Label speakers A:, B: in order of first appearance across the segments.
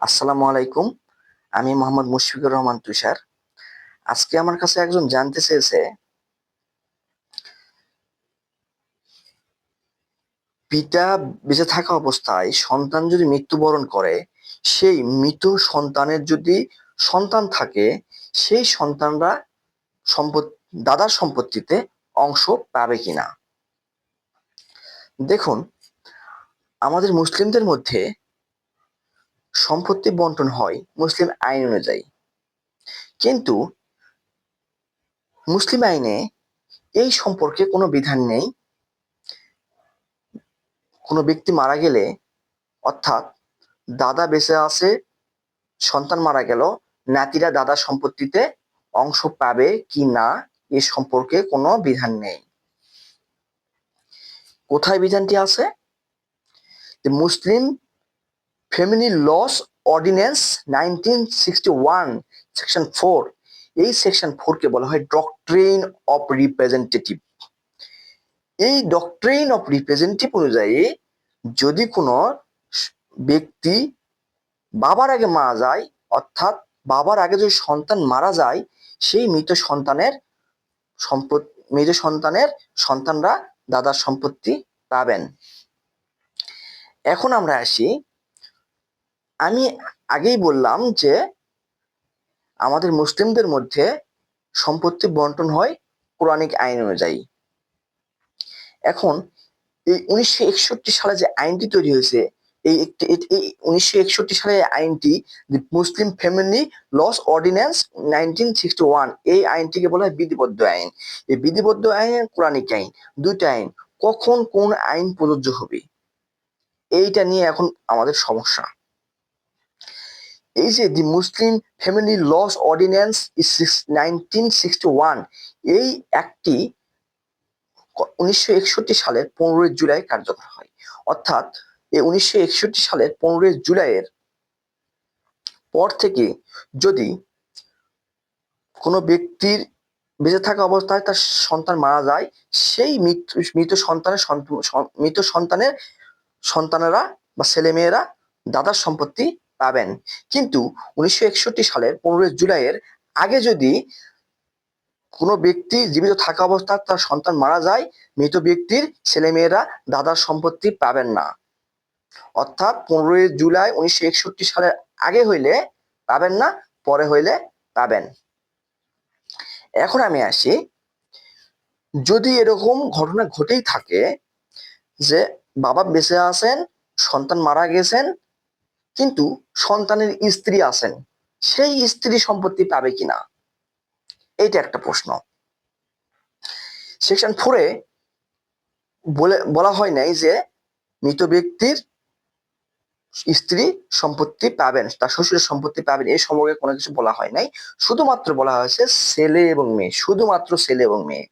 A: আসসালামু আলাইকুম। আমি মোহাম্মদ মুশফিকুর রহমান তুষার। আজকে আমার কাছে একজন জানতে চেয়েছে, পিতা বেঁচে থাকা অবস্থায় সন্তান যদি মৃত্যুবরণ করে, সেই মৃত সন্তানের যদি সন্তান থাকে, সেই সন্তানরা সম্পদ, দাদার সম্পত্তিতে অংশ পাবে কিনা? দেখুন, আমাদের মুসলিমদের মধ্যে সম্পত্তি বন্টন হয় মুসলিম আইন অনুযায়ী। কিন্তু মুসলিম আইনে এই সম্পর্কে কোনো বিধান নেই। কোনো ব্যক্তি মারা গেলে, অর্থাৎ দাদা বেঁচে আছে, সন্তান মারা গেল, নাতিরা দাদা সম্পত্তিতে অংশ পাবে কি না, এ সম্পর্কে কোনো বিধান নেই। কোথায় বিধানটি আছে? Muslim family laws ordinance nineteen sixty one section four এই সেকশন ফোরকে বলা হয় ডক্ট্রেন অফ রিপ্রেজেন্টেটিভ এই ডক্ট্রেন অফ রিপ্রেজেন্টেটিভ অনুযায়ী যদি কোনো ব্যক্তি বাবার আগে মারা যায়, অর্থাৎ বাবার আগে যদি সন্তান মারা যায়, সেই মৃত সন্তানের সম্পদ, মৃত সন্তানের সন্তানরা দাদার সম্পত্তি পাবেন। এখন আমরা আসি আমি আগেই বললাম যে আমাদের মুসলিমদের মধ্যে সম্পত্তি বন্টন হয় কোরআনিক আইন অনুযায়ী। এখন এই উনিশশো একষট্টি সালে যে আইনটি তৈরি হয়েছে, এই উনিশশো একষট্টি সালে আইনটি Muslim family laws ordinance nineteen sixty one, এই আইনটিকে বলা হয় বিধিবদ্ধ আইন। এই বিধিবদ্ধ আইন কোরআনিক আইন, দুইটা আইন, কখন কোন আইন প্রযোজ্য হবে? এইটা নিয়ে এখন আমাদের সমস্যা। এই যে the Muslim family laws ordinance nineteen sixty one এই একটি উনিশশো একষট্টি সালের পনেরোই জুলাই কার্যকর হয়। অর্থাৎ এই উনিশশো একষট্টি সালের পনেরোই জুলাইয়ের পর থেকে যদি কোনো ব্যক্তির বেঁচে থাকা অবস্থায় তার সন্তান মারা যায়, সেই মৃত্যু, মৃত সন্তানের মৃত সন্তানের সন্তানেরা বা ছেলেমেয়েরা দাদার সম্পত্তি পাবেন। কিন্তু উনিশশো একষট্টি সালের পনেরোই জুলাইয়ের আগে যদি কোনো ব্যক্তি জীবিত থাকা অবস্থায় তার সন্তান মারা যায়, মৃত ব্যক্তির ছেলেমেয়েরা দাদার সম্পত্তি পাবেন না। অর্থাৎ পনেরোই জুলাই উনিশশো একষট্টি সালের আগে হইলে পাবেন না, পরে হইলে পাবেন। এখন আমি আসি। যদি এরকম ঘটনা ঘটেই থাকে যে বাবা বেঁচে আছেন, সন্তান মারা গেছেন কিন্তু সন্তানের স্ত্রী আছেন, সেই স্ত্রী সম্পত্তি পাবে কিনা? এইটা একটা প্রশ্ন। সেকশন ফোরে বলে, বলা হয় নাই যে মৃত ব্যক্তির স্ত্রী সম্পত্তি পাবেন, তার শ্বশুরের সম্পত্তি পাবেন, এই সম্পর্কে কোনো কিছু বলা হয় নাই। শুধুমাত্র বলা হয়েছে ছেলে এবং মেয়ে, শুধুমাত্র ছেলে এবং মেয়ে।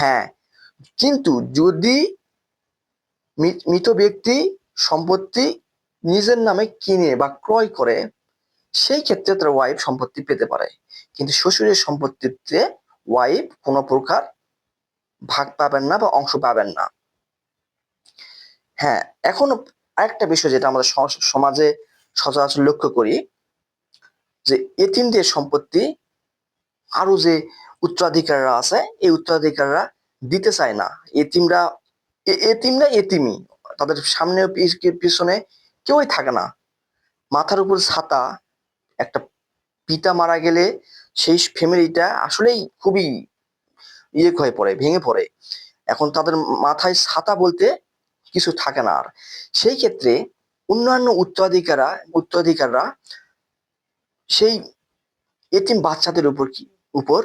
A: হ্যাঁ কিন্তু যদি মৃত ব্যক্তি সম্পত্তি নিজের নামে কিনে বা ক্রয় করে সেই ক্ষেত্রে তার ওয়াইফ সম্পত্তি পেতে পারে। কিন্তু শ্বশুরের সম্পত্তিতে ওয়াইফ কোনো প্রকার ভাগ পাবেন না বা অংশ পাবেন না। হ্যাঁ এখন আরেকটা বিষয় যেটা আমাদের সমাজে সচরাচর লক্ষ্য করি, যে এতিমদের সম্পত্তি আরও যে উত্তরাধিকাররা আছে, এই উত্তরাধিকাররা দিতে চায় না। এতিমরা এতিমরা এতিমি তাদের সামনে পিছনে কেউই থাকে না। মাথার উপর ছাতা, একটা পিতা মারা গেলে সেই ফ্যামিলিটা আসলেই খুবই ইয়ে হয়ে পড়ে, ভেঙে পড়ে। এখন তাদের মাথায় ছাতা বলতে কিছু থাকে না আর। সেই ক্ষেত্রে অন্যান্য উত্তরাধিকারা, উত্তরাধিকাররা সেই এতিম বাচ্চাদের উপর কি, উপর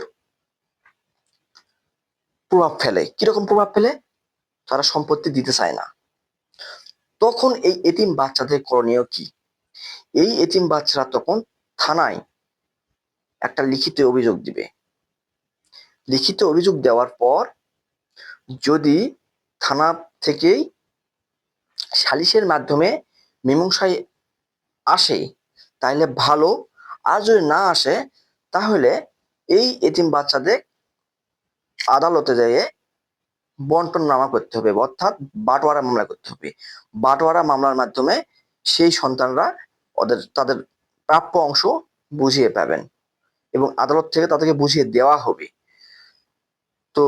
A: প্রভাব ফেলে। কীরকম প্রভাব ফেলে? তারা সম্পত্তি দিতে চায় না। তখন এই এতিম বাচ্চাদের করণীয় কি? এই এতিম বাচ্চারা তখন থানায় একটা লিখিত অভিযোগ দিবে। লিখিত অভিযোগ দেওয়ার পর যদি থানা থেকেই সালিশের মাধ্যমে মীমাংসায় আসে তাহলে ভালো। আর যদি না আসে, তাহলে এই এতিম বাচ্চাদের আদালতে যেয়ে বন্টন নামা করতে হবে, অর্থাৎ বাটোয়ারা মামলা করতে হবে। বাটোয়ারা মামলার মাধ্যমে সেই সন্তানরা ওদের, তাদের প্রাপ্য অংশ বুঝিয়ে পাবেন এবং আদালত থেকে তাদেরকে বুঝিয়ে দেওয়া হবে। তো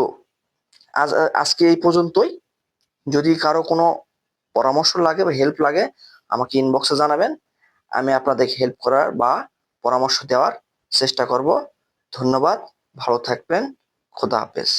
A: আজ, আজকে এই পর্যন্তই। যদি কারও কোনো পরামর্শ লাগে বা হেল্প লাগে, আমাকে ইনবক্সে জানাবেন। আমি আপনাদেরকে হেল্প করার বা পরামর্শ দেওয়ার চেষ্টা করব। ধন্যবাদ, ভালো থাকবেন, খোদা হাফেজ।